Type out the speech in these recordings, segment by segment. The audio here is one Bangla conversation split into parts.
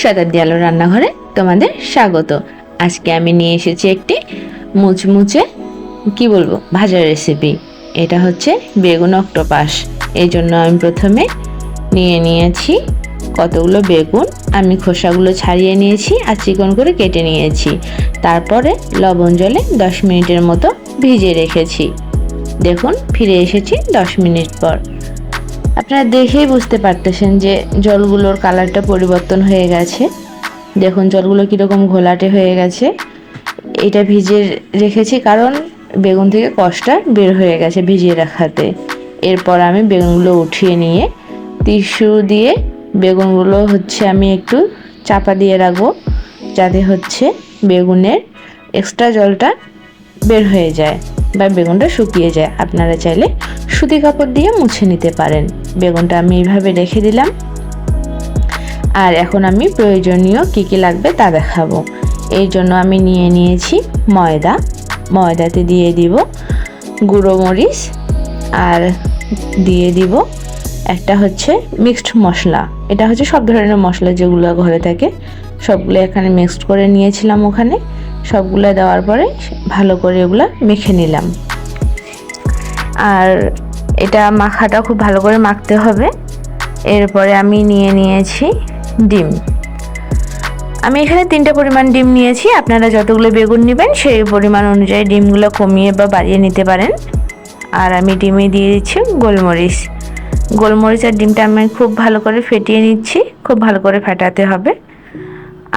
শতাব্দী আলো রান্নাঘরে তোমাদের স্বাগত। আজকে আমি নিয়ে এসেছি একটি মুচমুচে, কি বলব, ভাজার রেসিপি এটা হচ্ছে বেগুন অক্টোপাস। এই জন্য আমি প্রথমে নিয়ে নিয়েছি কতগুলো বেগুন, আমি খোসাগুলো ছাড়িয়ে নিয়েছি আর চিকন করে কেটে নিয়েছি। তারপরে লবণ জলে দশ মিনিটের মতো ভিজে রেখেছি। দেখুন, ফিরে এসেছি দশ মিনিট পর। আপনারা দেখেই বুঝতে পারতেছেন যে জলগুলোর কালারটা পরিবর্তন হয়ে গেছে। দেখুন, জলগুলো কীরকম ঘোলাটে হয়ে গেছে। এটা ভিজিয়ে রেখেছি কারণ বেগুন থেকে কষটা বের হয়ে গেছে ভিজিয়ে রাখাতে। এরপর আমি বেগুনগুলো উঠিয়ে নিয়ে টিস্যু দিয়ে বেগুনগুলো হচ্ছে আমি একটু চাপা দিয়ে রাখব যাতে হচ্ছে বেগুনের এক্সট্রা জলটা বের হয়ে যায় বা বেগুনটা শুকিয়ে যায়। আপনারা চাইলে সুতি কাপড় দিয়ে মুছে নিতে পারেন। বেগুনটা আমি এইভাবে রেখে দিলাম। আর এখন আমি প্রয়োজনীয় কী কী লাগবে তা দেখাবো। এই জন্য আমি নিয়ে নিয়েছি ময়দা। ময়দাতে দিয়ে দিব গুঁড়ো মরিচ আর দিয়ে দিব একটা হচ্ছে মিক্সড মশলা। এটা হচ্ছে সব ধরনের মশলা যেগুলো ঘরে থাকে। সবগুলো এখানে মিক্সড করে নিয়েছিলাম ওখানে। সবগুলো দেওয়ার পরে ভালো করে এগুলো মেখে নিলাম। আর এটা মাখাটা খুব ভালো করে মাখতে হবে। এরপরে আমি নিয়ে নিয়েছি ডিম। আমি এখানে তিনটে পরিমাণ ডিম নিয়েছি, আপনারা যতগুলো বেগুন নেবেন সেই পরিমাণ অনুযায়ী ডিমগুলো কমিয়ে বা বাড়িয়ে নিতে পারেন। আর আমি ডিমে দিয়ে দিচ্ছি গোলমরিচ। গোলমরিচ আর ডিমটা আমি খুব ভালো করে ফেটিয়ে নিচ্ছি, খুব ভালো করে ফেটাতে হবে।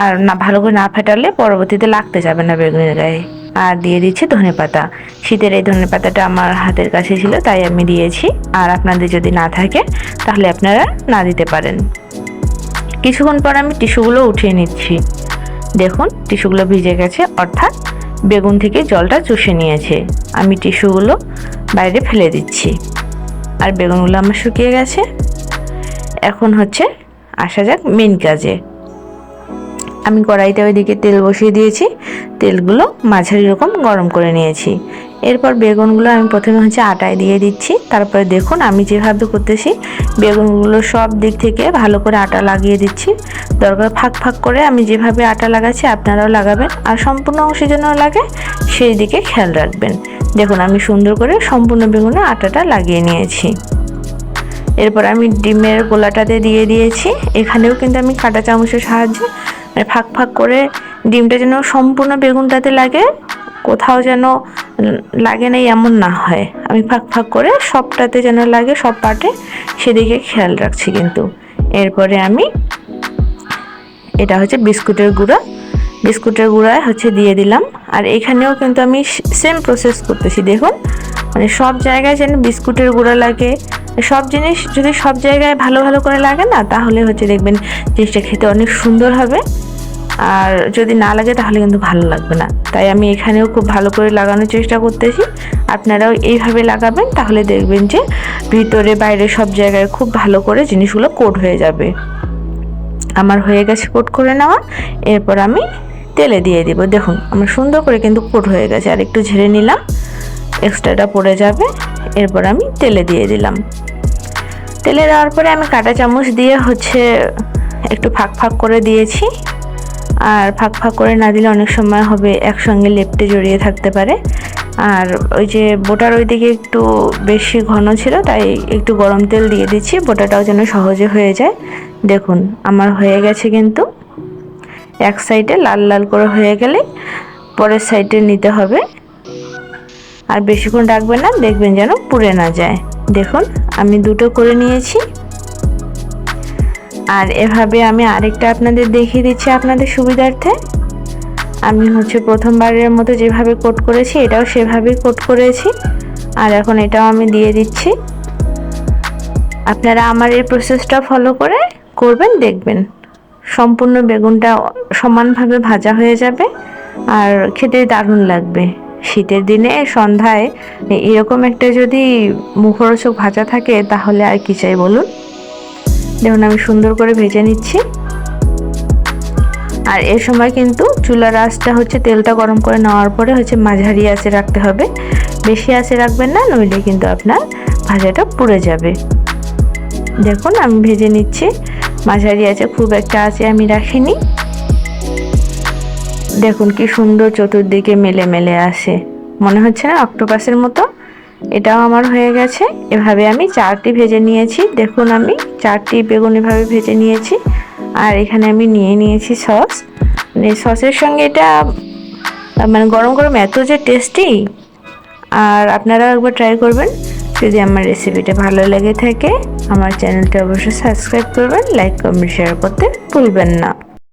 আর না, ভালো করে না ফেটালে পরবর্তীতে লাগতে যাবে না বেগুনের গায়ে। আর দিয়ে দিচ্ছি ধনে পাতা। শীতের এই ধনে পাতাটা আমার হাতের কাছে ছিল, তাই আমি দিয়েছি। আর আপনাদের যদি না থাকে, তাহলে আপনারা না দিতে পারেন। কিছুক্ষণ পর আমি টিস্যুগুলো উঠিয়ে নিচ্ছি। দেখুন, টিস্যুগুলো ভিজে গেছে, অর্থাৎ বেগুন থেকে জলটা চুষে নিয়েছে। আমি টিস্যুগুলো বাইরে ফেলে দিচ্ছি। আর বেগুনগুলো আমার শুকিয়ে গেছে। এখন হচ্ছে, আসা যাক মেন কাজে। আমি কড়াইতে ওইদিকে তেল বসিয়ে দিয়েছি। তেলগুলো মাঝারি রকম গরম করে নিয়েছি। এরপর বেগুনগুলো আমি প্রথমে হচ্ছে আটায় দিয়ে দিচ্ছি। তারপরে দেখুন আমি যেভাবে করতেছি, বেগুনগুলো সব দিক থেকে ভালো করে আটা লাগিয়ে দিচ্ছি। দরকার ফাঁক ফাঁক করে আমি যেভাবে আটা লাগাচ্ছি আপনারাও লাগাবেন। আর সম্পূর্ণ অংশের জন্য লাগে, সেই দিকে খেয়াল রাখবেন। দেখুন আমি সুন্দর করে সম্পূর্ণ বেগুনে আটাটা লাগিয়ে নিয়েছি। এরপর আমি ডিমের গোলাটাতে দিয়ে দিয়েছি। এখানেও কিন্তু আমি কাঁটা চামচের সাহায্যে মানে ফাঁক ফাঁক করে ডিমটা যেন সম্পূর্ণ বেগুনটাতে লাগে, কোথাও যেন লাগে নাই এমন না হয়। আমি ফাঁক ফাঁক করে সবটাতে যেন লাগে, সব পার্টে সেদিকে খেয়াল রাখছি কিন্তু। এরপরে আমি এটা হচ্ছে বিস্কুটের গুঁড়া। বিস্কুটের গুঁড়ায় হচ্ছে দিয়ে দিলাম। আর এখানেও কিন্তু আমি সেম প্রসেস করতেছি, দেখুন। মানে সব জায়গায় যেন বিস্কুটের গুঁড়া লাগে সব জিনিস যদি সব জায়গায় ভালো ভালো করে লাগে না, তাহলে হচ্ছে দেখবেন জিনিসটা খেতে অনেক সুন্দর হবে। আর যদি না লাগে তাহলে কিন্তু ভালো লাগবে না। তাই আমি এখানেও খুব ভালো করে লাগানোর চেষ্টা করতেছি। আপনারাও এইভাবে লাগাবেন, তাহলে দেখবেন যে ভিতরে, বাইরে সব জায়গায় খুব ভালো করে জিনিসগুলো কোট হয়ে যাবে। আমার হয়ে গেছে কোট করে নেওয়া। এরপর আমি তেলে দিয়ে দিব। দেখুন, আমার সুন্দর করে কিন্তু কোট হয়ে গেছে। আর একটু ঝেড়ে নিলাম। এক্সট্রাটা পড়ে যাবে। এরপর আমি তেলে দিয়ে দিলাম। তেলে দেওয়ার পরে আমি কাঁটা চামচ দিয়ে হচ্ছে একটু ফাঁক ফাঁক করে দিয়েছি। আর ফাঁক ফাঁক করে না দিলে অনেক সময় হবে একসঙ্গে লেপটে জড়িয়ে থাকতে পারে। আর ওই যে বোটার ওই দিকে একটু বেশি ঘন ছিল, তাই একটু গরম তেল দিয়ে দিচ্ছি। বোটাটাও যেন সহজে হয়ে যায়। দেখুন, আমার হয়ে গেছে কিন্তু। এক সাইডে লাল লাল করে হয়ে গেলে পরের সাইডে নিতে হবে। আর বেশিক্ষণ রাখবেন না, দেখবেন যেন পুড়ে না যায়। দেখুন, আমি দুটো করে নিয়েছি। আর এভাবে আমি আরেকটা আপনাদের দেখিয়ে দিচ্ছি আপনাদের সুবিধার্থে। আমি হচ্ছে প্রথমবারের মতো যেভাবে কোট করেছি, এটাও সেভাবেই কোট করেছি। আর এখন এটাও আমি দিয়ে দিচ্ছি। আপনারা আমার এই প্রসেসটা ফলো করে করবেন, দেখবেন। সম্পূর্ণ বেগুনটা সমানভাবে ভাজা হয়ে যাবে, আর খেতে দারুণ লাগবে। শীতের দিনে সন্ধ্যায় এরকম একটা যদি মুখরোচক ভাজা থাকে, তাহলে আর কি চাই বলুন? দেখুন, আমি সুন্দর করে ভেজে নিচ্ছি। আর এ সময় কিন্তু চুলার আঁচটা হচ্ছে তেলটা গরম করে নেওয়ার পরে হচ্ছে মাঝারি আঁচে রাখতে হবে। বেশি আঁচে রাখবেন না, নইলে কিন্তু আপনার ভাজাটা পুড়ে যাবে। দেখুন, আমি ভেজে নিচ্ছি। মাঝারি আছে খুব একটা আছে আমি রাখিনি। দেখুন কি সুন্দর চতুর্দিকে মেলে মেলে আসে। মনে হচ্ছে না অক্টোপাসের মতো? এটাও আমার হয়ে গেছে। এভাবে আমি চারটি ভেজে নিয়েছি। দেখুন আমি চারটি বেগুন এভাবে ভেজে নিয়েছি। আর এখানে আমি নিয়ে নিয়েছি সস। মানে সসের সঙ্গে এটা মানে গরম গরম এত যে টেস্টি আর আপনারাও একবার ট্রাই করবেন। যদি আমার রেসিপিটা ভালো লেগে থাকে, আমার চ্যানেলটা অবশ্যই সাবস্ক্রাইব করবেন লাইক কমেন্ট শেয়ার করতে ভুলবেন না।